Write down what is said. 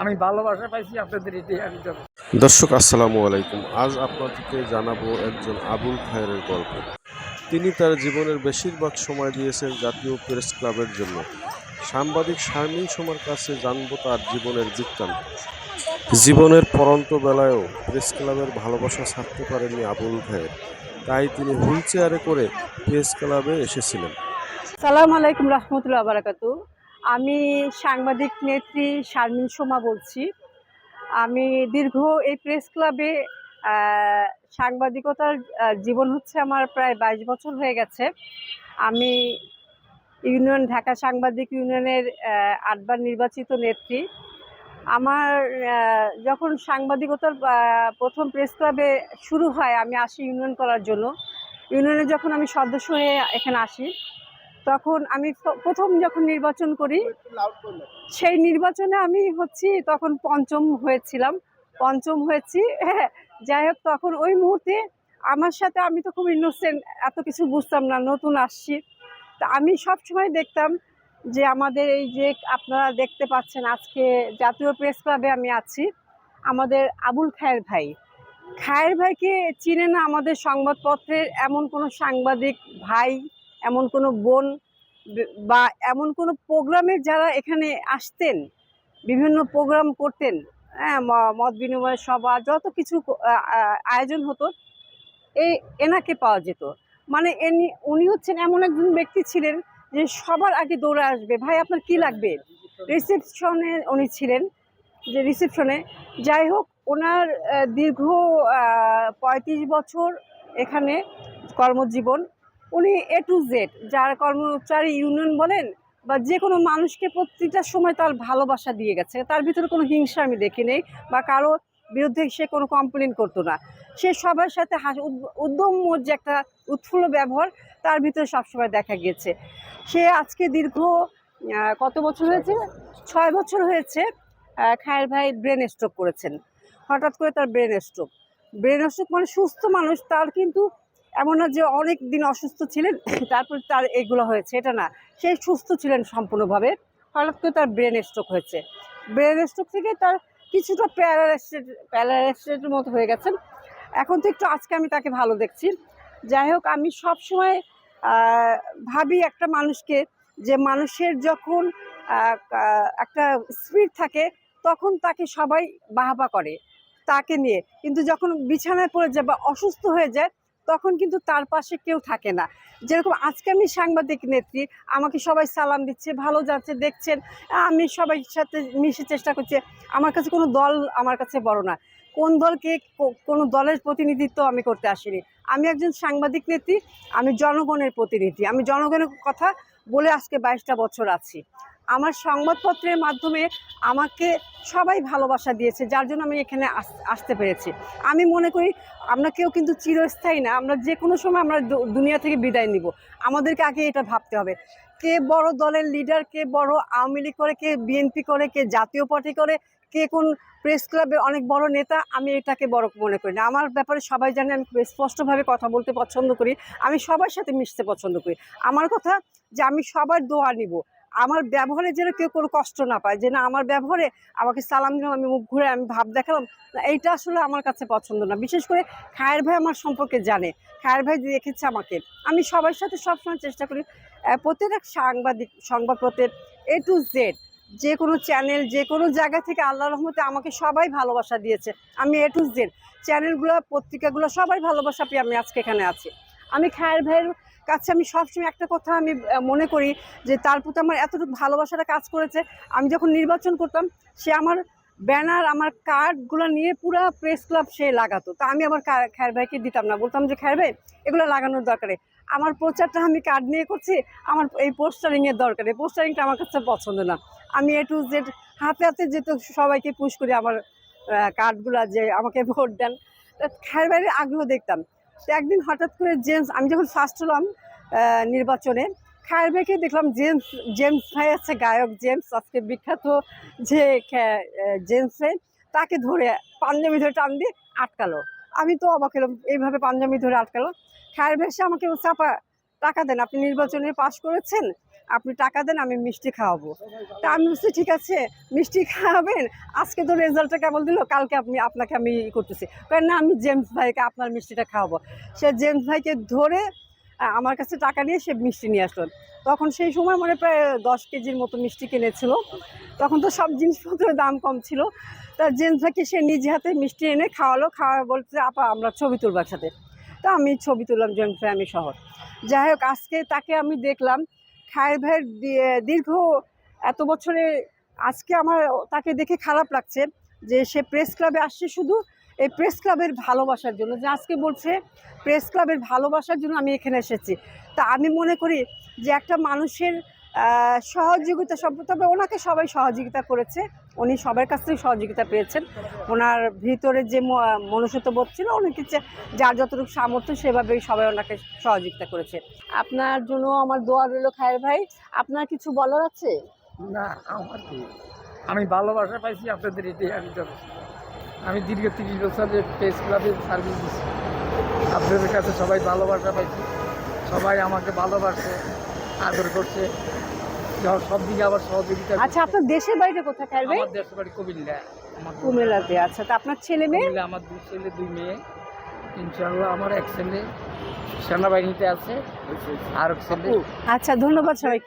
আমি ভালোবাসা পাইছি আপনাদের এটাই আমি যাব দর্শক আসসালামু আলাইকুম। আজ আপনাদেরকে জানাব একজন আবুল খায়ের গল্প। তিনি তার জীবনের বেশিরভাগ সময় দিয়েছেন জাতীয় প্রেস ক্লাবের জন্য। সাংবাদিক শারমিন সোমার কাছে জানব তার জীবনের বৃত্তান্ত। জীবনের পরন্ত বেলায়ও প্রেস ক্লাবের ভালোবাসা ছাড়তে পারেননি আবুল খায়ের। তাই তিনি হুইল চেয়ারে করে প্রেস ক্লাবে এসেছিলেন। সালাম আলাইকুম রহমতুল্লাহ বারাকাতু আমি সাংবাদিক নেত্রী শারমিন সোমা বলছি। আমি দীর্ঘ এই প্রেস ক্লাবে সাংবাদিকতার জীবন হচ্ছে আমার প্রায় বাইশ বছর হয়ে গেছে। আমি ইউনিয়ন, ঢাকা সাংবাদিক ইউনিয়নের আটবার নির্বাচিত নেত্রী। আমার যখন সাংবাদিকতার প্রথম প্রেস ক্লাবে শুরু হয়, আমি আসি ইউনিয়ন করার জন্য। ইউনিয়নে যখন আমি সদস্য হয়ে এখানে আসি তখন আমি প্রথম যখন নির্বাচন করি, সেই নির্বাচনে আমি হচ্ছি তখন পঞ্চম হয়েছিলাম। পঞ্চম হয়েছি হ্যাঁ যাই হোক, তখন ওই মুহূর্তে আমার সাথে আমি তো খুব ইনোসেন্ট এত কিছু বুঝতাম না, নতুন আসছি। তা আমি সব সময় দেখতাম যে আমাদের এই যে আপনারা দেখতে পাচ্ছেন, আজকে জাতীয় প্রেস ক্লাবে আমি আছি, আমাদের আবুল খায়ের ভাই। খায়ের ভাইকে চিনে না আমাদের সংবাদপত্রের এমন কোনো সাংবাদিক ভাই এমন কোনো বোন বা এমন কোনো প্রোগ্রামে যারা এখানে আসতেন, বিভিন্ন প্রোগ্রাম করতেন হ্যাঁ মত বিনিময় সভা, যত কিছু আয়োজন হতো এই এনাকে পাওয়া যেত। মানে এনি, উনি হচ্ছেন এমন একজন ব্যক্তি ছিলেন যে সবার আগে দৌড়ে আসবে। ভাই, আপনার কি লাগবে? রিসেপশনে উনি ছিলেন, যে রিসেপশনে। যাই হোক, ওনার দীর্ঘ পঁয়ত্রিশ বছর এখানে কর্মজীবন উনি এ টু জেড যার কর্মচারী ইউনিয়ন বলেন, বা যে কোনো মানুষকে প্রতিটা সময় তার ভালোবাসা দিয়ে গেছে। তার ভিতরে কোনো হিংসা আমি দেখি নেই, বা কারও বিরুদ্ধে সে কোনো কমপ্লেন করতো না। সে সবার সাথে হাস, উদ- উদ্যম যে একটা উৎফুল্ল ব্যবহার, তার ভিতরে সবসময় দেখা গিয়েছে। সে আজকে দীর্ঘ কত বছর হয়েছে? ছয় বছর হয়েছে খায়ের ভাই ব্রেন স্ট্রোক করেছেন। হঠাৎ করে তার ব্রেন স্ট্রোক ব্রেন স্ট্রোক মানে সুস্থ মানুষ, তার কিন্তু এমন না যে অনেক দিন অসুস্থ ছিলেন, তারপর তার এগুলো হয়েছে, এটা না। সে সুস্থ ছিলেন সম্পূর্ণভাবে। হঠাৎ করে তার ব্রেন স্ট্রোক হয়েছে। ব্রেন স্ট্রোক থেকে তার কিছুটা প্যারালাইসিস প্যারালাইসিসের মতো হয়ে গেছেন। এখন তো একটু আজকে আমি তাকে ভালো দেখছি। যাই হোক, আমি সবসময় ভাবি একটা মানুষকে যে মানুষের যখন একটা স্পিড থাকে, তখন তাকে সবাই বাহাবা করে, তাকে নিয়ে। কিন্তু যখন বিছানায় পড়ে যায় বা অসুস্থ হয়ে যায় তখন কিন্তু তার পাশে কেউ থাকে না। যেরকম আজকে আমি সাংবাদিক নেত্রী, আমাকে সবাই সালাম দিচ্ছে, ভালো যাচ্ছে, দেখছেন। আমি সবাই সাথে মিশে চেষ্টা করছি। আমার কাছে কোনো দল আমার কাছে বড় না। কোন দলকে কোনো দলের প্রতিনিধিত্ব আমি করতে আসিনি। আমি একজন সাংবাদিক নেত্রী, আমি জনগণের প্রতিনিধি। আমি জনগণের কথা বলে আজকে বাইশটা বছর আছি। আমার সংবাদপত্রের মাধ্যমে আমাকে সবাই ভালোবাসা দিয়েছে, যার জন্য আমি এখানে আস- আসতে পেরেছি। আমি মনে করি আমরা কেউ কিন্তু চিরস্থায়ী না, আমরা যে কোনো সময় আমরা দুনিয়া থেকে বিদায় নিব। আমাদেরকে আগে এটা ভাবতে হবে। কে বড় দলের লিডার কে বড় আওয়ামী লীগ করে, কে বিএনপি করে, কে জাতীয় পার্টি করে, কে কোন প্রেস ক্লাবের অনেক বড় নেতা, আমি এটাকে বড় মনে করি না। আমার ব্যাপারে সবাই জানে, আমি স্পষ্টভাবে কথা বলতে পছন্দ করি। আমি সবার সাথে মিশতে পছন্দ করি। আমার কথা যে আমি সবার দোয়া নিব। আমার ব্যবহারে যেন কেউ কোনো কষ্ট না পায় যে না আমার ব্যবহারে আমাকে সালাম দিলাম আমি মুখ ঘুরে আমি ভাব দেখালাম এইটা আসলে আমার কাছে পছন্দ না। বিশেষ করে খায়ের ভাই আমার সম্পর্কে জানে খায়ের ভাই দেখেছে আমাকে। আমি সবার সাথে সবসময় চেষ্টা করি আহ, প্রত্যেকটা সাংবাদিক সংবাদপত্রের এ টু জেড যে কোনো চ্যানেল যে কোনো জায়গা থেকে আল্লাহ রহমতে আমাকে সবাই ভালোবাসা দিয়েছে। আমি এ টু জেড চ্যানেলগুলো পত্রিকাগুলো সবাই ভালোবাসা পেয়ে আমি আজকে এখানে আছি। আমি খায়ের ভাইয়ের কাছে আমি সবসময় একটা কথা আমি মনে করি যে তার প্রতি আমার এতটুকু ভালোবাসাটা কাজ করেছে। আমি যখন নির্বাচন করতাম, সে আমার ব্যানার, আমার কার্ডগুলো নিয়ে পুরো প্রেস ক্লাব সে লাগাতো। তা আমি আবার কা- খায়ের ভাইকে দিতাম না। বলতাম যে, খায়ের ভাই, এগুলো লাগানোর দরকারে। আমার প্রচারটা আমি কার্ড নিয়ে করছি, আমার এই পোস্টারিংয়ের দরকার। পোস্টারিংটা আমার কাছে পছন্দ না। আমি এ টু জেড হাতে হাতে যেহেতু সবাইকে পুশ করি, আমার কার্ডগুলো যে আমাকে ভোট দেন। খায়ের বাইরে আগ্রহ দেখতাম। তো একদিন হঠাৎ করে জেমস, আমি যখন ফার্স্ট হলাম নির্বাচনে, খায়ের বেঁকে দেখলাম জেমস জেমস ভাই আছে, গায়ক জেমস, আজকে বিখ্যাত যে জেমস ভাই, তাকে ধরে পাঞ্জাবি ধরে টান দিয়ে আটকালো। আমি তো অবাক হলাম, এইভাবে পাঞ্জাবি ধরে আটকালো। খায়ের সে আমাকে চাপা টাকা দেন, আপনি নির্বাচনে পাশ করেছেন? আপনি টাকা দেন, আমি মিষ্টি খাওয়াবো। তা আমি বলছি, ঠিক আছে, মিষ্টি খাওয়াবেন। আজকে তো রেজাল্টটা কেবল দিল, কালকে আপনি, আপনাকে আমি ই করতেছি। কারণ না, আমি জেমস ভাইকে আপনার মিষ্টিটা খাওয়াবো। সে জেমস ভাইকে ধরে আমার কাছে টাকা নিয়ে সে মিষ্টি নিয়ে আসলো। তখন সেই সময় মানে প্রায় দশ কেজির মতো মিষ্টি কিনেছিল। তখন তো সব জিনিসপত্রের দাম কম ছিল। তা জেমস ভাইকে সে নিজে হাতে মিষ্টি এনে খাওয়ালো। খাওয়া বলতে আপা, আমরা ছবি তুলবো একসাথে। তা আমি ছবি তুললাম জেমস ভাই, আমি শহর। যাই হোক, আজকে তাকে আমি দেখলাম। খায়ের ভাইয়ের দীর্ঘ এত বছরে আজকে আমার তাকে দেখে খারাপ লাগছে যে সে প্রেস ক্লাবে আসছে শুধু এই প্রেস ক্লাবের ভালোবাসার জন্য। যে আজকে বলছে প্রেস ক্লাবের ভালোবাসার জন্য আমি এখানে এসেছি। তা আমি মনে করি যে একটা মানুষের সহযোগিতা সব তবে ওনাকে সবাই সহযোগিতা করেছে। উনি সবার কাছ থেকে সহযোগিতা পেয়েছেন। ওনার ভিতরে যে মনুষ্যত্ব বোধ ছিল, উনি যার যতটুকু সামর্থ্য সেভাবেই সবাই ওনাকে সহযোগিতা করেছে। আপনার জন্য আমার দোয়া রইল খায়ের ভাই। আপনার কিছু বলার আছে? না, আমার কি? আমি ভালোবাসা পাইছি, আপনাদের এটাই আমি আমি দীর্ঘ তিরিশ বছরের প্রেস ক্লাবে সার্ভিস দিচ্ছি আপনাদের কাছে সবাই ভালোবাসা পাইছি। সবাই আমাকে ভালোবাসে। আদর করছে। সব- দিকে আবার সহযোগিতা। আচ্ছা আপনার দেশের বাড়িটা কোথায় থাকবে আমার দেশের বাড়ি কুমিল্লা। কুমিল্লাতে আচ্ছা তা আপনার ছেলে মেয়ে? আমার দুই ছেলে দুই মেয়ে। ইনশাল্লাহ আমার এক ছেলে সেনাবাহিনীতে আছে আর এক ছেলে। আচ্ছা ধন্যবাদ সবাইকে।